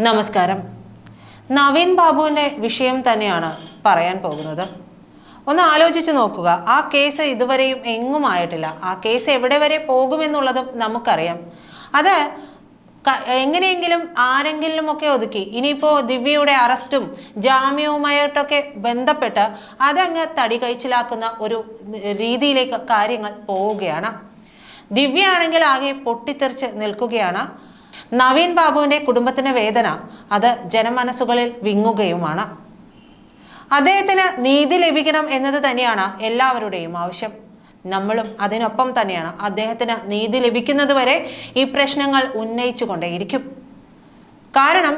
നമസ്കാരം. നവീൻ ബാബുവിന്റെ വിഷയം തന്നെയാണ് പറയാൻ പോകുന്നത്. ഒന്ന് ആലോചിച്ച് നോക്കുക. ആ കേസ് ഇതുവരെയും എങ്ങും ആയിട്ടില്ല ആ കേസ് എവിടെ വരെ പോകുമെന്നുള്ളതും നമുക്കറിയാം. അത് എങ്ങനെയെങ്കിലും ആരെങ്കിലുമൊക്കെ ഒതുക്കി ഇനിയിപ്പോൾ ദിവ്യയുടെ അറസ്റ്റും ജാമ്യവുമായിട്ടൊക്കെ ബന്ധപ്പെട്ട് അതങ്ങ് തടി കഴിച്ചിലാക്കുന്ന ഒരു രീതിയിലേക്ക് കാര്യങ്ങൾ പോവുകയാണ്. ദിവ്യ ആണെങ്കിൽ ആകെ പൊട്ടിത്തെറിച്ച് നിൽക്കുകയാണ്. നവീൻ ബാബുവിന്റെ കുടുംബത്തിന് വേദന അത് ജനമനസ്സുകളിൽ വിങ്ങുകയുമാണ്. അദ്ദേഹത്തിന് നീതി ലഭിക്കണം എന്നത് തന്നെയാണ് എല്ലാവരുടെയും ആവശ്യം. നമ്മളും അതിനൊപ്പം തന്നെയാണ് അദ്ദേഹത്തിന് നീതി ലഭിക്കുന്നത് വരെ ഈ പ്രശ്നങ്ങൾ ഉന്നയിച്ചു കൊണ്ടേയിരിക്കും കാരണം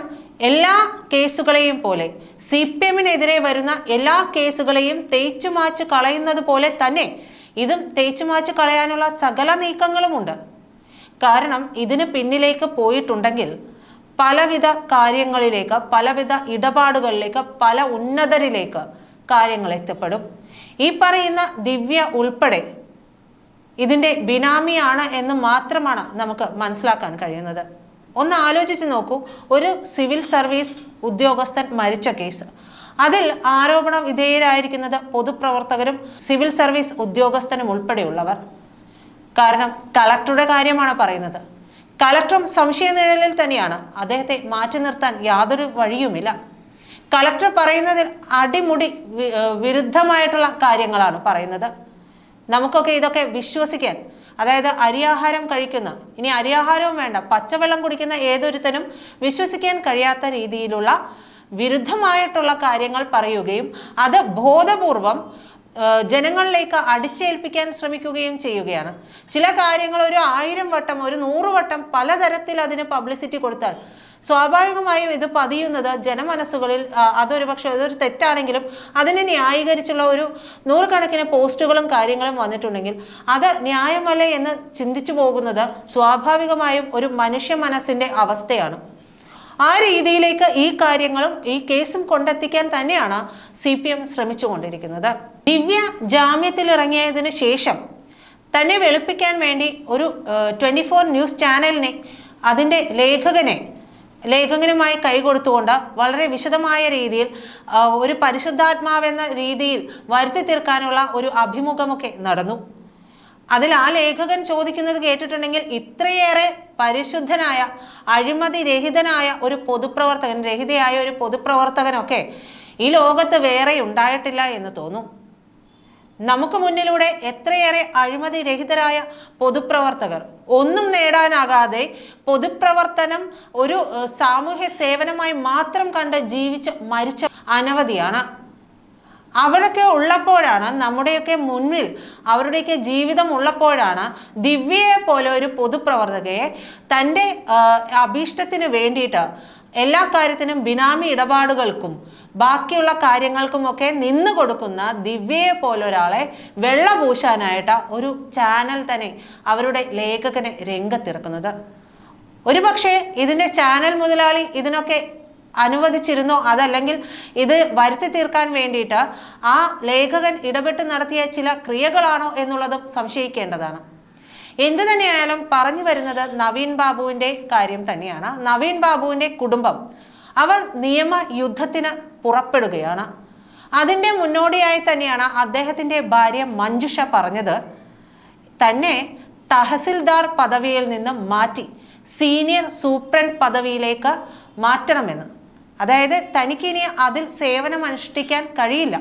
എല്ലാ കേസുകളെയും പോലെ സി പി എമ്മിനെതിരെ വരുന്ന എല്ലാ കേസുകളെയും തേച്ചു മാച്ച് കളയുന്നത് പോലെ തന്നെ ഇതും തേച്ചു മാച്ച് കളയാനുള്ള സകല നീക്കങ്ങളുമുണ്ട്. കാരണം ഇതിന് പിന്നിലേക്ക് പോയിട്ടുണ്ടെങ്കിൽ പലവിധ കാര്യങ്ങളിലേക്ക് പലവിധ ഇടപാടുകളിലേക്ക് പല ഉന്നതരിലേക്ക് കാര്യങ്ങൾ എത്തപ്പെടും. ഈ പറയുന്ന ദിവ്യ ഉൾപ്പെടെ ഇതിന്റെ ബിനാമിയാണ് എന്ന് മാത്രമാണ് നമുക്ക് മനസ്സിലാക്കാൻ കഴിയുന്നത്. ഒന്ന് ആലോചിച്ച് നോക്കൂ. ഒരു സിവിൽ സർവീസ് ഉദ്യോഗസ്ഥൻ മരിച്ച കേസ്. അതിൽ ആരോപണ വിധേയരായിരിക്കുന്നത് പൊതുപ്രവർത്തകരും സിവിൽ സർവീസ് ഉദ്യോഗസ്ഥനും ഉൾപ്പെടെയുള്ളവർ. കാരണം കളക്ടറുടെ കാര്യമാണ് പറയുന്നത്. കളക്ടറും സംശയ നിഴലിൽ തന്നെയാണ് അദ്ദേഹത്തെ മാറ്റി നിർത്താൻ യാതൊരു വഴിയുമില്ല. കളക്ടർ പറയുന്നതിൽ അടിമുടി വിരുദ്ധമായിട്ടുള്ള കാര്യങ്ങളാണ് പറയുന്നത്. നമുക്കൊക്കെ ഇതൊക്കെ വിശ്വസിക്കാൻ അതായത് അരിയാഹാരം കഴിക്കുന്ന ഇനി അരിയാഹാരവും വേണ്ട പച്ചവെള്ളം കുടിക്കുന്ന ഏതൊരുത്തനും വിശ്വസിക്കാൻ കഴിയാത്ത രീതിയിലുള്ള വിരുദ്ധമായിട്ടുള്ള കാര്യങ്ങൾ പറയുകയും അത് ബോധപൂർവം ജനങ്ങളിലേക്ക് അടിച്ചേൽപ്പിക്കാൻ ശ്രമിക്കുകയും ചെയ്യുകയാണ്. ചില കാര്യങ്ങൾ ഒരു ആയിരം വട്ടം ഒരു നൂറ് വട്ടം പലതരത്തിൽ അതിന് പബ്ലിസിറ്റി കൊടുത്താൽ സ്വാഭാവികമായും ഇത് പതിയുന്നത് ജനമനസ്സുകളിൽ അതൊരു പക്ഷെ അതൊരു തെറ്റാണെങ്കിലും അതിനെ ന്യായീകരിച്ചുള്ള ഒരു നൂറുകണക്കിന് പോസ്റ്റുകളും കാര്യങ്ങളും വന്നിട്ടുണ്ടെങ്കിൽ അത് ന്യായമല്ലേ എന്ന് ചിന്തിച്ചു പോകുന്നത് സ്വാഭാവികമായും ഒരു മനുഷ്യ മനസ്സിന്റെ അവസ്ഥയാണ്. ആ രീതിയിലേക്ക് ഈ കാര്യങ്ങളും ഈ കേസും കൊണ്ടെത്തിക്കാൻ തന്നെയാണ് സി പി എം ശ്രമിച്ചുകൊണ്ടിരിക്കുന്നത്. ദിവ്യ ജാമ്യത്തിൽ ഇറങ്ങിയതിന് ശേഷം തന്നെ വെളുപ്പിക്കാൻ വേണ്ടി ഒരു ട്വന്റി ഫോർ ന്യൂസ് ചാനലിനെ അതിന്റെ ലേഖകനെ ലേഖകനുമായി കൈകൊടുത്തുകൊണ്ട് വളരെ വിശദമായ രീതിയിൽ ഒരു പരിശുദ്ധാത്മാവെന്ന രീതിയിൽ വരുത്തി തീർക്കാനുള്ള ഒരു അഭിമുഖമൊക്കെ നടന്നു. അതിൽ ആ ലേഖകൻ ചോദിക്കുന്നത് കേട്ടിട്ടുണ്ടെങ്കിൽ ഇത്രയേറെ പരിശുദ്ധനായ അഴിമതി രഹിതനായ ഒരു പൊതുപ്രവർത്തകൻ രഹിതയായ ഒരു പൊതുപ്രവർത്തകനൊക്കെ ഈ ലോകത്ത് വേറെ ഉണ്ടായിട്ടില്ല എന്ന് തോന്നും. നമുക്ക് മുന്നിലൂടെ എത്രയേറെ അഴിമതി രഹിതരായ പൊതുപ്രവർത്തകർ. ഒന്നും നേടാനാകാതെ പൊതുപ്രവർത്തനം ഒരു സാമൂഹ്യ സേവനമായി മാത്രം കണ്ട് ജീവിച്ച് മരിച്ച അനവധിയാണ്. അവരൊക്കെ ഉള്ളപ്പോഴാണ് നമ്മുടെയൊക്കെ മുന്നിൽ അവരുടെയൊക്കെ ജീവിതം ഉള്ളപ്പോഴാണ് ദിവ്യയെ പോലെ ഒരു പൊതുപ്രവർത്തകയെ തന്റെ അഭീഷ്ടത്തിന് വേണ്ടിയിട്ട് എല്ലാ കാര്യത്തിനും ബിനാമി ഇടപാടുകൾക്കും ബാക്കിയുള്ള കാര്യങ്ങൾക്കുമൊക്കെ നിന്ന് കൊടുക്കുന്ന ദിവ്യയെ പോലൊരാളെ വെള്ള പൂശാനായിട്ട് ഒരു ചാനൽ തന്നെ അവരുടെ ലേഖകനെ രംഗത്തിറക്കുന്നത്. ഒരുപക്ഷെ ഇതിന്റെ ചാനൽ മുതലാളി ഇതിനൊക്കെ അനുവദിച്ചിരുന്നോ? അതല്ലെങ്കിൽ ഇത് വരുത്തി തീർക്കാൻ വേണ്ടിയിട്ട് ആ ലേഖകൻ ഇടപെട്ട് നടത്തിയ ചില ക്രിയകളാണോ എന്നുള്ളതും സംശയിക്കേണ്ടതാണ്. എന്തു തന്നെയായാലും പറഞ്ഞു വരുന്നത് നവീൻ ബാബുവിന്റെ കാര്യം തന്നെയാണ്. നവീൻ ബാബുവിന്റെ കുടുംബം. അവർ നിയമ യുദ്ധത്തിന് പുറപ്പെടുകയാണ്. അതിന്റെ മുന്നോടിയായി തന്നെയാണ് അദ്ദേഹത്തിന്റെ ഭാര്യ മഞ്ജുഷ പറഞ്ഞത്. തന്നെ തഹസിൽദാർ പദവിയിൽ നിന്ന് മാറ്റി സീനിയർ സൂപ്രണ്ട് പദവിയിലേക്ക് മാറ്റണമെന്ന്. അതായത് തനിക്കിനി അതിൽ സേവനം അനുഷ്ഠിക്കാൻ കഴിയില്ല.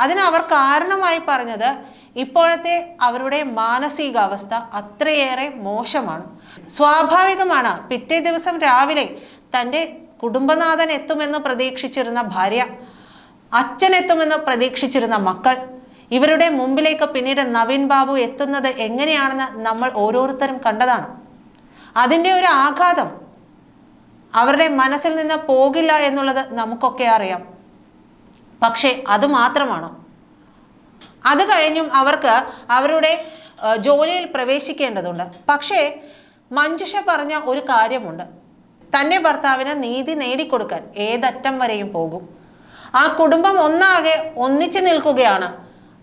അതിന് അവർ കാരണമായി പറഞ്ഞത് ഇപ്പോഴത്തെ അവരുടെ മാനസികാവസ്ഥ അത്രയേറെ മോശമാണ്. സ്വാഭാവികമാണ്. പിറ്റേ ദിവസം രാവിലെ തന്റെ കുടുംബനാഥൻ എത്തുമെന്ന് പ്രതീക്ഷിച്ചിരുന്ന ഭാര്യ അച്ഛൻ എത്തുമെന്ന് പ്രതീക്ഷിച്ചിരുന്ന മക്കൾ ഇവരുടെ മുമ്പിലേക്ക് പിന്നീട് നവീൻ ബാബു എത്തുന്നത് എങ്ങനെയാണെന്ന് നമ്മൾ ഓരോരുത്തരും കണ്ടതാണ്. അതിന്റെ ഒരു ആഘാതം അവരുടെ മനസ്സിൽ നിന്ന് പോകില്ല എന്നുള്ളത് നമുക്കൊക്കെ അറിയാം. പക്ഷേ അത് മാത്രമാണോ? അത് കഴിഞ്ഞും അവർക്ക് അവരുടെ ജോലിയിൽ പ്രവേശിക്കേണ്ടതുണ്ട്. പക്ഷേ മഞ്ജുഷ പറഞ്ഞ ഒരു കാര്യമുണ്ട്. തന്റെ ഭർത്താവിന് നീതി നേടിക്കൊടുക്കാൻ ഏതറ്റം വരെയും പോകും. ആ കുടുംബം ഒന്നാകെ ഒന്നിച്ചു നിൽക്കുകയാണ്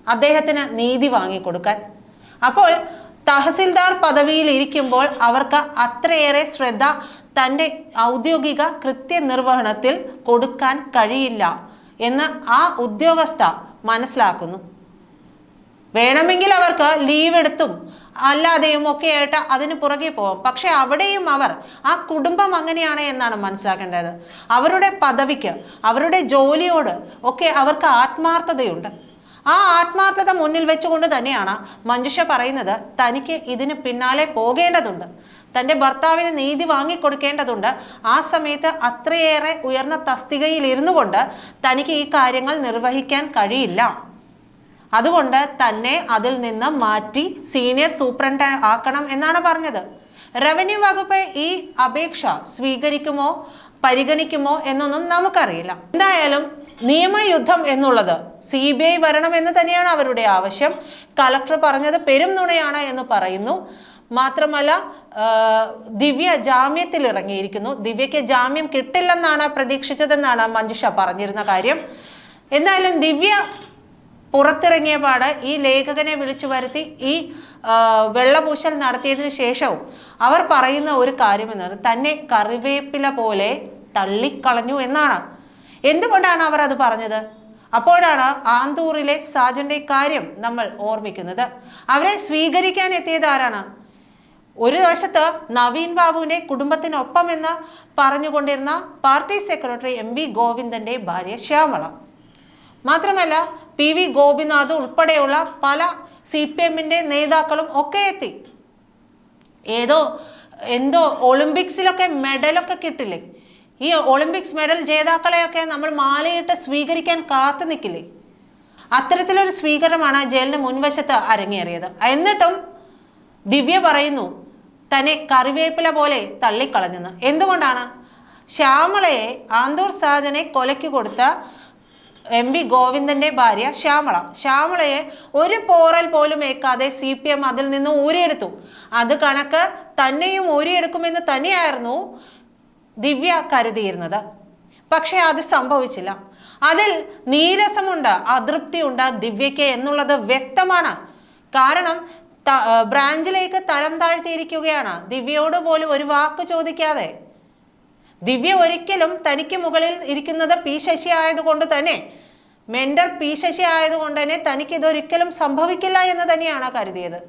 അദ്ദേഹത്തിന് നീതി വാങ്ങിക്കൊടുക്കാൻ. അപ്പോൾ തഹസിൽദാർ പദവിയിൽ ഇരിക്കുമ്പോൾ അവർക്ക് അത്രയേറെ ശ്രദ്ധ തന്റെ ഔദ്യോഗിക കൃത്യനിർവഹണത്തിൽ കൊടുക്കാൻ കഴിയില്ല എന്ന് ആ ഉദ്യോഗസ്ഥ മനസ്സിലാക്കുന്നു. വേണമെങ്കിൽ അവർക്ക് ലീവ് എടുത്തും അല്ലാതെയും ഒക്കെ ആയിട്ട് അതിന് പുറകെ പോകും പക്ഷെ അവിടെയും അവർ ആ കുടുംബം അങ്ങനെയാണ് എന്നാണ് മനസ്സിലാക്കേണ്ടത്. അവരുടെ പദവിക്ക് അവരുടെ ജോലിയോട് ഒക്കെ അവർക്ക് ആത്മാർത്ഥതയുണ്ട്. ആ ആത്മാർത്ഥത മുന്നിൽ വെച്ചുകൊണ്ട് തന്നെയാണ് മഞ്ജുഷ പറയുന്നത് തനിക്ക് ഇതിന് പിന്നാലെ പോകേണ്ടതുണ്ട്. തന്റെ ഭർത്താവിന് നീതി വാങ്ങിക്കൊടുക്കേണ്ടതുണ്ട്. ആ സമയത്ത് അത്രയേറെ ഉയർന്ന തസ്തികയിൽ ഇരുന്നു കൊണ്ട് തനിക്ക് ഈ കാര്യങ്ങൾ നിർവഹിക്കാൻ കഴിയില്ല. അതുകൊണ്ട് തന്നെ അതിൽ നിന്ന് മാറ്റി സീനിയർ സൂപ്രണ്ട ആക്കണം എന്നാണ് പറഞ്ഞത്. റവന്യൂ വകുപ്പ് ഈ അപേക്ഷ സ്വീകരിക്കുമോ? പരിഗണിക്കുമോ എന്നൊന്നും നമുക്കറിയില്ല. എന്തായാലും നിയമയുദ്ധം എന്നുള്ളത് സി ബി ഐ വരണമെന്ന് തന്നെയാണ് അവരുടെ ആവശ്യം. കളക്ടർ പറഞ്ഞത് പെരും നുണയാണ് എന്ന് പറയുന്നു. മാത്രമല്ല ദിവ്യ ജാമ്യത്തിൽ ഇറങ്ങിയിരിക്കുന്നു. ദിവ്യയ്ക്ക് ജാമ്യം കിട്ടില്ലെന്നാണ് പ്രതീക്ഷിച്ചതെന്നാണ് മഞ്ജുഷ പറഞ്ഞിരുന്ന കാര്യം. എന്തായാലും ദിവ്യ പുറത്തിറങ്ങിയ പാട് ഈ ലേഖകനെ വിളിച്ചു വരുത്തി ഈ വെള്ളപൂശൽ നടത്തിയതിനു ശേഷവും അവർ പറയുന്ന ഒരു കാര്യം എന്നത് തന്നെ കറിവേപ്പില പോലെ തള്ളിക്കളഞ്ഞു എന്നാണ്. എന്തുകൊണ്ടാണ് അവർ അത് പറഞ്ഞത്? അപ്പോഴാണ് ആന്തൂറിലെ സാജന്റെ കാര്യം നമ്മൾ ഓർമ്മിക്കുന്നത്. അവരെ സ്വീകരിക്കാൻ എത്തിയത് ആരാണ്? ഒരു വശത്ത് നവീൻ ബാബുവിന്റെ കുടുംബത്തിനൊപ്പം എന്ന് പറഞ്ഞുകൊണ്ടിരുന്ന പാർട്ടി സെക്രട്ടറി എം വി ഗോവിന്ദന്റെ ഭാര്യ ശ്യാമള. മാത്രമല്ല പി വി ഗോപിനാഥ് ഉൾപ്പെടെയുള്ള പല സി പി എമ്മിന്റെ നേതാക്കളും ഒക്കെ എത്തി. ഏതോ എന്തോ ഒളിമ്പിക്സിലൊക്കെ മെഡലൊക്കെ കിട്ടില്ലേ? ഈ ഒളിമ്പിക്സ് മെഡൽ ജേതാക്കളെയൊക്കെ നമ്മൾ മാലയിട്ട് സ്വീകരിക്കാൻ കാത്തു നിൽക്കില്ലേ? അത്തരത്തിലൊരു സ്വീകരണമാണ് ജയിലിന് മുൻവശത്ത് അരങ്ങേറിയത്. എന്നിട്ടും ദിവ്യ പറയുന്നു തന്നെ കറിവേപ്പില പോലെ തള്ളിക്കളഞ്ഞെന്ന്. എന്തുകൊണ്ടാണ്? ശ്യാമളയെ ആന്തൂർ സാജനെ കൊലയ്ക്ക് കൊടുത്ത എം വി ഗോവിന്ദന്റെ ഭാര്യ ശ്യാമള. ശ്യാമളയെ ഒരു പോറൽ പോലും ഏക്കാതെ സി പി എം അതിൽ നിന്ന് ഊരിയെടുത്തു. അത് കണക്ക് തന്നെയും ഊരിയെടുക്കുമെന്ന് തന്നെയായിരുന്നു ദിവ്യ കരുതിയിരുന്നത്. പക്ഷേ അത് സംഭവിച്ചില്ല. അതിൽ നീരസമുണ്ട് അതൃപ്തിയുണ്ട് ദിവ്യയ്ക്ക് എന്നുള്ളത് വ്യക്തമാണ്. കാരണം ബ്രാഞ്ചിലേക്ക് തരം താഴ്ത്തിയിരിക്കുകയാണ്. ദിവ്യയോട് പോലും ഒരു വാക്ക് ചോദിക്കാതെ ദിവ്യ ഒരിക്കലും തനിക്ക് മുകളിൽ ഇരിക്കുന്നത് പി ശശി ആയതുകൊണ്ട് തന്നെ. മെൻഡർ പി ശശി ആയതുകൊണ്ട് തന്നെ തനിക്ക് ഇതൊരിക്കലും സംഭവിക്കില്ല എന്ന് തന്നെയാണ് കരുതിയത്.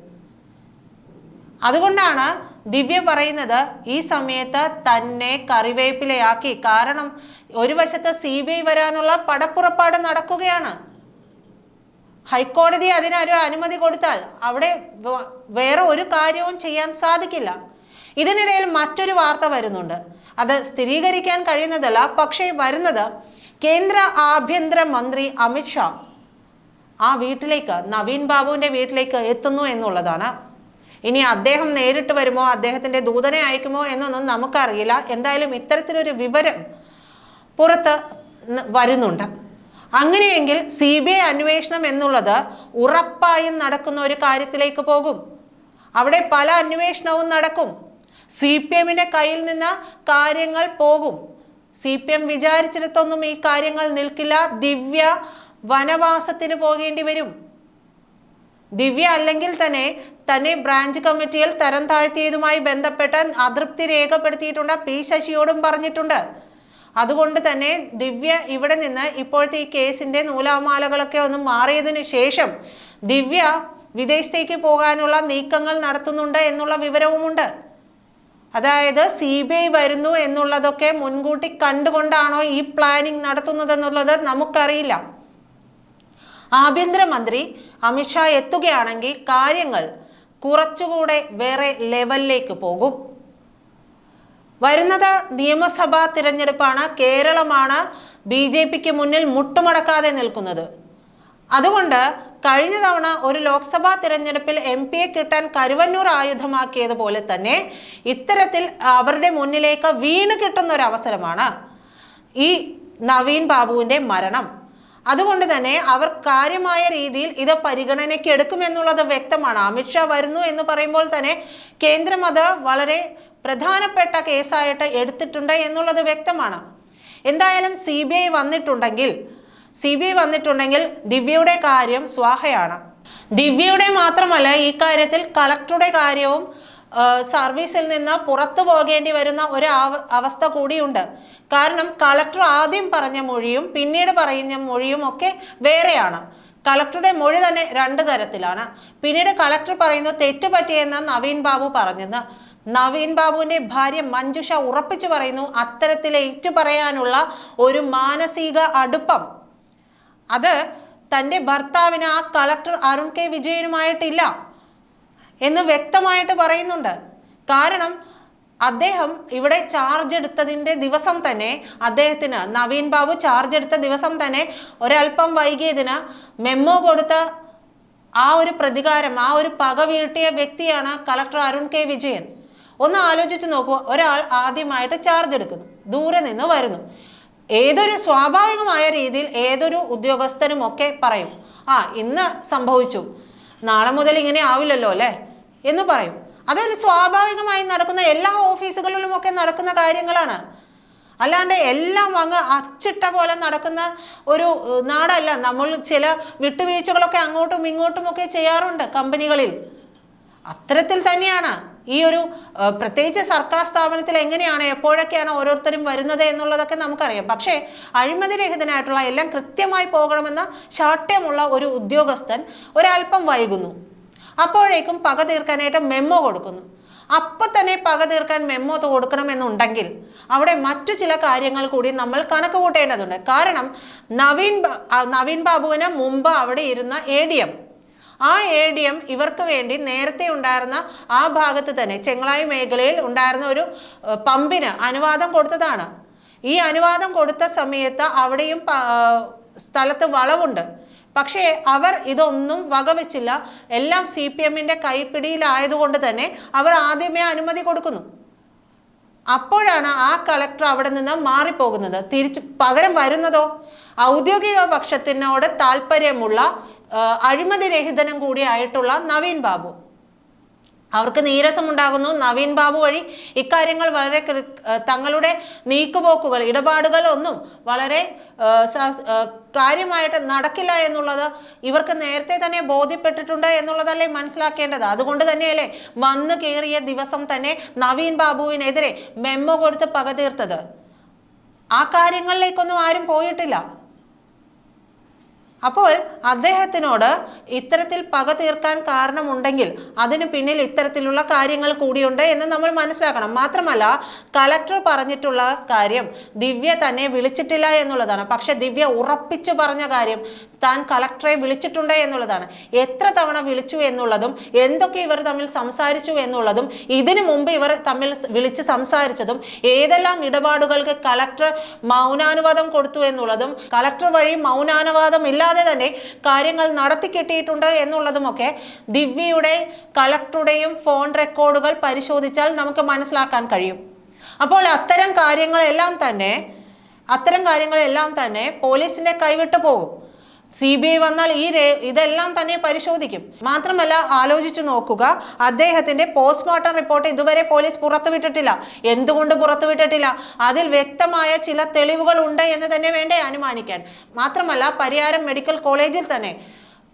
അതുകൊണ്ടാണ് ദിവ്യ പറയുന്നത് ഈ സമയത്ത് തന്നെ കറിവേപ്പിലയാക്കി. കാരണം ഒരു വശത്ത് സി ബി ഐ വരാനുള്ള പടപ്പുറപ്പാട് നടക്കുകയാണ്. ഹൈക്കോടതി അതിനൊരു അനുമതി കൊടുത്താൽ അവിടെ വേറെ ഒരു കാര്യവും ചെയ്യാൻ സാധിക്കില്ല. ഇതിനിടയിൽ മറ്റൊരു വാർത്ത വരുന്നുണ്ട്. അത് സ്ഥിരീകരിക്കാൻ കഴിയുന്നതല്ല പക്ഷേ വരുന്നത് കേന്ദ്ര ആഭ്യന്തര മന്ത്രി അമിത്ഷാ ആ വീട്ടിലേക്ക് നവീൻ ബാബുവിന്റെ വീട്ടിലേക്ക് എത്തുന്നു എന്നുള്ളതാണ്. ഇനി അദ്ദേഹം നേരിട്ട് വരുമോ അദ്ദേഹത്തിന്റെ ദൂതനെ അയക്കുമോ എന്നൊന്നും നമുക്കറിയില്ല. എന്തായാലും ഇത്തരത്തിലൊരു വിവരം പുറത്ത് വരുന്നുണ്ട്. അങ്ങനെയെങ്കിൽ സി ബി ഐ അന്വേഷണം എന്നുള്ളത് ഉറപ്പായും നടക്കുന്ന ഒരു കാര്യത്തിലേക്ക് പോകും. അവിടെ പല അന്വേഷണവും നടക്കും. സി പി എമ്മിന്റെ കയ്യിൽ നിന്ന് കാര്യങ്ങൾ പോകും. സി പി എം വിചാരിച്ചിടത്തൊന്നും ഈ കാര്യങ്ങൾ നിൽക്കില്ല. ദിവ്യ വനവാസത്തിന് പോകേണ്ടി വരും. ദിവ്യ അല്ലെങ്കിൽ തന്നെ തന്നെ ബ്രാഞ്ച് കമ്മിറ്റിയിൽ തരം താഴ്ത്തിയതുമായി ബന്ധപ്പെട്ട് അതൃപ്തി രേഖപ്പെടുത്തിയിട്ടുണ്ട്. പി ശശിയോടും പറഞ്ഞിട്ടുണ്ട്. അതുകൊണ്ട് തന്നെ ദിവ്യ ഇവിടെ നിന്ന് ഇപ്പോഴത്തെ ഈ കേസിന്റെ നൂലാമാലകളൊക്കെ ഒന്ന് മാറിയതിന് ശേഷം ദിവ്യ വിദേശത്തേക്ക് പോകാനുള്ള നീക്കങ്ങൾ നടത്തുന്നുണ്ട് എന്നുള്ള വിവരവുമുണ്ട്. അതായത് സി ബി ഐ വരുന്നു എന്നുള്ളതൊക്കെ മുൻകൂട്ടി കണ്ടുകൊണ്ടാണോ ഈ പ്ലാനിങ് നടത്തുന്നതെന്നുള്ളത് നമുക്കറിയില്ല. ആഭ്യന്തരമന്ത്രി അമിത്ഷാ എത്തുകയാണെങ്കിൽ കാര്യങ്ങൾ കുറച്ചുകൂടെ വേറെ ലെവലിലേക്ക് പോകും. വരുന്നത് നിയമസഭാ തിരഞ്ഞെടുപ്പാണ്. കേരളമാണ് ബി ജെ പിക്ക് മുന്നിൽ മുട്ടുമടക്കാതെ നിൽക്കുന്നത്. അതുകൊണ്ട് കഴിഞ്ഞ തവണ ഒരു ലോക്സഭാ തിരഞ്ഞെടുപ്പിൽ എം പിയെ കിട്ടാൻ കരുവന്നൂർ ആയുധമാക്കിയതുപോലെ തന്നെ ഇത്തരത്തിൽ അവരുടെ മുന്നിലേക്ക് വീണ് കിട്ടുന്ന ഒരു അവസരമാണ് ഈ നവീൻ ബാബുവിന്റെ മരണം. അതുകൊണ്ട് തന്നെ അവർ കാര്യമായ രീതിയിൽ ഇത് പരിഗണനയ്ക്ക് എടുക്കുമെന്നുള്ളത് വ്യക്തമാണ്. അമിത്ഷാ വരുന്നു എന്ന് പറയുമ്പോൾ തന്നെ കേന്ദ്രം അത് വളരെ പ്രധാനപ്പെട്ട കേസായിട്ട് എടുത്തിട്ടുണ്ട് എന്നുള്ളത് വ്യക്തമാണ്. എന്തായാലും സി ബി ഐ വന്നിട്ടുണ്ടെങ്കിൽ സി ബി വന്നിട്ടുണ്ടെങ്കിൽ ദിവ്യയുടെ കാര്യം സ്വാഹയാണ്. ദിവ്യയുടെ മാത്രമല്ല ഈ കാര്യത്തിൽ കളക്ടറുടെ കാര്യവും സർവീസിൽ നിന്ന് പുറത്തു പോകേണ്ടി വരുന്ന ഒരു അവസ്ഥ കൂടിയുണ്ട്. കാരണം കളക്ടർ ആദ്യം പറഞ്ഞ മൊഴിയും പിന്നീട് പറയുന്ന മൊഴിയും ഒക്കെ വേറെയാണ്. കളക്ടറുടെ മൊഴി തന്നെ രണ്ട് തരത്തിലാണ്. പിന്നീട് കളക്ടർ പറയുന്നു തെറ്റുപറ്റിയെന്ന് നവീൻ ബാബു പറഞ്ഞെന്ന്. നവീൻ ബാബുവിന്റെ ഭാര്യ മഞ്ജുഷ ഉറപ്പിച്ചു പറയുന്നു അത്തരത്തിൽ ഏറ്റു പറയാനുള്ള ഒരു മാനസിക അടുപ്പം അത് തന്റെ ഭർത്താവിന് ആ കളക്ടർ അരുൺ കെ വിജയനുമായിട്ടില്ല എന്ന് വ്യക്തമായിട്ട് പറയുന്നുണ്ട്. കാരണം അദ്ദേഹം ഇവിടെ ചാർജ് എടുത്തതിന്റെ ദിവസം തന്നെ അദ്ദേഹത്തിന് നവീൻ ബാബു ചാർജ് എടുത്ത ദിവസം തന്നെ ഒരല്പം വൈകിയതിന് മെമ്മോ കൊടുത്ത ആ ഒരു പ്രതികാരം ആ ഒരു പക വീട്ടിയ വ്യക്തിയാണ് കളക്ടർ അരുൺ കെ വിജയൻ. ഒന്ന് ആലോചിച്ച് നോക്കൂ ഒരാൾ ആദ്യമായിട്ട് ചാർജ് എടുക്കുന്നു ദൂരെ നിന്ന് വരുന്നു. ഏതൊരു സ്വാഭാവികമായ രീതിയിൽ ഏതൊരു ഉദ്യോഗസ്ഥനും ഒക്കെ പറയും ആ ഇന്ന് സംഭവിച്ചു. നാളെ മുതൽ ഇങ്ങനെ ആവില്ലല്ലോ അല്ലേ? എന്ന് പറയും. അതൊരു സ്വാഭാവികമായി നടക്കുന്ന എല്ലാ ഓഫീസുകളിലും ഒക്കെ നടക്കുന്ന കാര്യങ്ങളാണ്. അല്ലാണ്ട് എല്ലാം അങ്ങ് അച്ചിട്ട പോലെ നടക്കുന്ന ഒരു നാടല്ല. നമ്മൾ ചില വിട്ടുവീഴ്ചകളൊക്കെ അങ്ങോട്ടും ഇങ്ങോട്ടും ഒക്കെ ചെയ്യാറുണ്ട് കമ്പനികളിൽ. അത്തരത്തിൽ തന്നെയാണ്. ഈ ഒരു പ്രത്യേകിച്ച് സർക്കാർ സ്ഥാപനത്തിൽ എങ്ങനെയാണ് എപ്പോഴൊക്കെയാണ് ഓരോരുത്തരും വരുന്നത് എന്നുള്ളതൊക്കെ നമുക്കറിയാം. പക്ഷേ അഴിമതി രഹിതനായിട്ടുള്ള എല്ലാം കൃത്യമായി പോകണമെന്ന ശാഠ്യമുള്ള ഒരു ഉദ്യോഗസ്ഥൻ ഒരല്പം വൈകുന്നു. അപ്പോഴേക്കും പക തീർക്കാനായിട്ട് മെമ്മോ കൊടുക്കുന്നു. അപ്പം തന്നെ പക തീർക്കാൻ മെമ്മോ കൊടുക്കണമെന്നുണ്ടെങ്കിൽ അവിടെ മറ്റു ചില കാര്യങ്ങൾ കൂടി നമ്മൾ കണക്ക് കൂട്ടേണ്ടതുണ്ട് കാരണം നവീൻ നവീൻ ബാബുവിന് മുമ്പ് അവിടെ ഇരുന്ന എ ഡി എം ആ എ ഡി എം ഇവർക്ക് വേണ്ടി നേരത്തെ ഉണ്ടായിരുന്ന ആ ഭാഗത്ത് തന്നെ ചെങ്ങളായി മേഖലയിൽ ഉണ്ടായിരുന്ന ഒരു പമ്പിന് അനുവാദം കൊടുത്തതാണ്. ഈ അനുവാദം കൊടുത്ത സമയത്ത് അവിടെയും സ്ഥലത്ത് വളവുണ്ട്. പക്ഷേ അവർ ഇതൊന്നും വകവെച്ചില്ല. എല്ലാം സി പി എമ്മിന്റെ കൈപ്പിടിയിലായതുകൊണ്ട് തന്നെ അവർ ആദ്യമേ അനുമതി കൊടുക്കുന്നു. അപ്പോഴാണ് ആ കളക്ടർ അവിടെ നിന്ന് മാറിപ്പോകുന്നത്. തിരിച്ച് പകരം വരുന്നതോ? ഔദ്യോഗിക പക്ഷത്തിനോട് താല്പര്യമുള്ള അഴിമതി രഹിതനും കൂടി ആയിട്ടുള്ള നവീൻ ബാബു. അവർക്ക് നീരസമുണ്ടാകുന്നു. നവീൻ ബാബു വഴി ഇക്കാര്യങ്ങൾ വളരെ തങ്ങളുടെ നീക്കുപോക്കുകൾ ഇടപാടുകൾ ഒന്നും വളരെ കാര്യമായിട്ട് നടക്കില്ല എന്നുള്ളത് ഇവർക്ക് നേരത്തെ തന്നെ ബോധ്യപ്പെട്ടിട്ടുണ്ട് എന്നുള്ളതല്ലേ മനസ്സിലാക്കേണ്ടത്. അതുകൊണ്ട് തന്നെയല്ലേ വന്നു കയറിയ ദിവസം തന്നെ നവീൻ ബാബുവിനെതിരെ മെമ്മോ കൊടുത്ത് പക തീർത്തത് ആ കാര്യങ്ങളിലേക്കൊന്നും ആരും പോയിട്ടില്ല. അപ്പോൾ അദ്ദേഹത്തിനോട് ഇത്തരത്തിൽ പക തീർക്കാൻ കാരണമുണ്ടെങ്കിൽ അതിന് പിന്നിൽ ഇത്തരത്തിലുള്ള കാര്യങ്ങൾ കൂടിയുണ്ട് എന്ന് നമ്മൾ മനസ്സിലാക്കണം. മാത്രമല്ല കലക്ടർ പറഞ്ഞിട്ടുള്ള കാര്യം ദിവ്യ തന്നെ വിളിച്ചിട്ടില്ല എന്നുള്ളതാണ്. പക്ഷെ ദിവ്യ ഉറപ്പിച്ചു പറഞ്ഞ കാര്യം താൻ കളക്ടറെ വിളിച്ചിട്ടുണ്ട് എന്നുള്ളതാണ്. എത്ര തവണ വിളിച്ചു എന്നുള്ളതും എന്തൊക്കെ ഇവർ തമ്മിൽ സംസാരിച്ചു എന്നുള്ളതും ഇതിനു മുമ്പ് ഇവർ തമ്മിൽ വിളിച്ച് സംസാരിച്ചതും ഏതെല്ലാം ഇടപാടുകൾക്ക് കളക്ടർ മൗനാനുവാദം കൊടുത്തു എന്നുള്ളതും കളക്ടർ വഴി മൗനാനുവാദം ഇല്ലാതെ തന്നെ കാര്യങ്ങൾ നടത്തി കിട്ടിയിട്ടുണ്ട് എന്നുള്ളതുമൊക്കെ ദിവ്യയുടെ കളക്ടറുടെയും ഫോൺ റെക്കോർഡുകൾ പരിശോധിച്ചാൽ നമുക്ക് മനസ്സിലാക്കാൻ കഴിയും. അപ്പോൾ അത്തരം കാര്യങ്ങളെല്ലാം തന്നെ അത്തരം കാര്യങ്ങളെല്ലാം തന്നെ പോലീസിന്റെ കൈവിട്ടു പോകും. സി ബി ഐ വന്നാൽ ഈ ഇതെല്ലാം തന്നെ പരിശോധിക്കും. മാത്രമല്ല ആലോചിച്ചു നോക്കുക അദ്ദേഹത്തിന്റെ പോസ്റ്റ്മോർട്ടം റിപ്പോർട്ട് ഇതുവരെ പോലീസ് പുറത്തുവിട്ടിട്ടില്ല. എന്തുകൊണ്ട് പുറത്തുവിട്ടിട്ടില്ല? അതിൽ വ്യക്തമായ ചില തെളിവുകൾ ഉണ്ട് എന്ന് തന്നെ വേണ്ടേ അനുമാനിക്കാൻ. മാത്രമല്ല പരിയാരം മെഡിക്കൽ കോളേജിൽ തന്നെ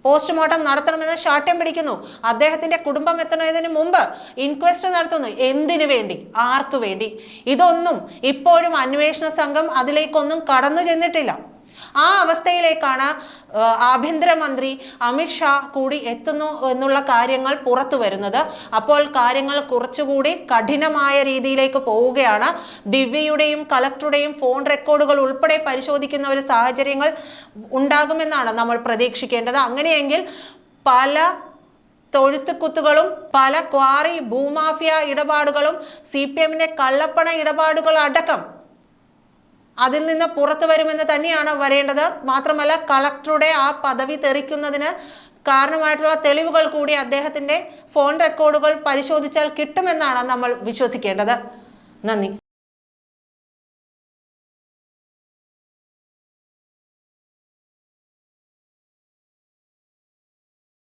പോസ്റ്റ്മോർട്ടം നടത്തണമെന്ന് ശാഠ്യം പിടിക്കുന്നു. അദ്ദേഹത്തിന്റെ കുടുംബം എത്തുന്നതിന് മുമ്പ് ഇൻക്വസ്റ്റ് നടത്തുന്നു. എന്തിനു വേണ്ടി? ആർക്കു വേണ്ടി? ഇതൊന്നും ഇപ്പോഴും അന്വേഷണ സംഘം അതിലേക്കൊന്നും കടന്നു ചെന്നിട്ടില്ല. ആ അവസ്ഥയിലേക്കാണ് ആഭ്യന്തരമന്ത്രി അമിത്ഷാ കൂടി എത്തുന്നു എന്നുള്ള കാര്യങ്ങൾ പുറത്തു വരുന്നത്. അപ്പോൾ കാര്യങ്ങൾ കുറച്ചുകൂടി കഠിനമായ രീതിയിലേക്ക് പോവുകയാണ്. ദിവ്യയുടെയും കളക്ടറുടെയും ഫോൺ റെക്കോർഡുകൾ ഉൾപ്പെടെ പരിശോധിക്കുന്ന ഒരു സാഹചര്യങ്ങൾ ഉണ്ടാകുമെന്നാണ് നമ്മൾ പ്രതീക്ഷിക്കേണ്ടത്. അങ്ങനെയെങ്കിൽ പല തൊഴുത്തുകുത്തുകളും പല ക്വാറി ഭൂമാഫിയ ഇടപാടുകളും സി പി എമ്മിന്റെ കള്ളപ്പണ ഇടപാടുകൾ അടക്കം അതിൽ നിന്ന് പുറത്തു വരുമെന്ന് തന്നെയാണ് വരേണ്ടത്. മാത്രമല്ല കളക്ടറുടെ ആ പദവി തെറിക്കുന്നതിന് കാരണമായിട്ടുള്ള തെളിവുകൾ കൂടി അദ്ദേഹത്തിന്റെ ഫോൺ റെക്കോർഡുകൾ പരിശോധിച്ചാൽ കിട്ടുമെന്നാണ് നമ്മൾ വിശ്വസിക്കേണ്ടത്. നന്ദി.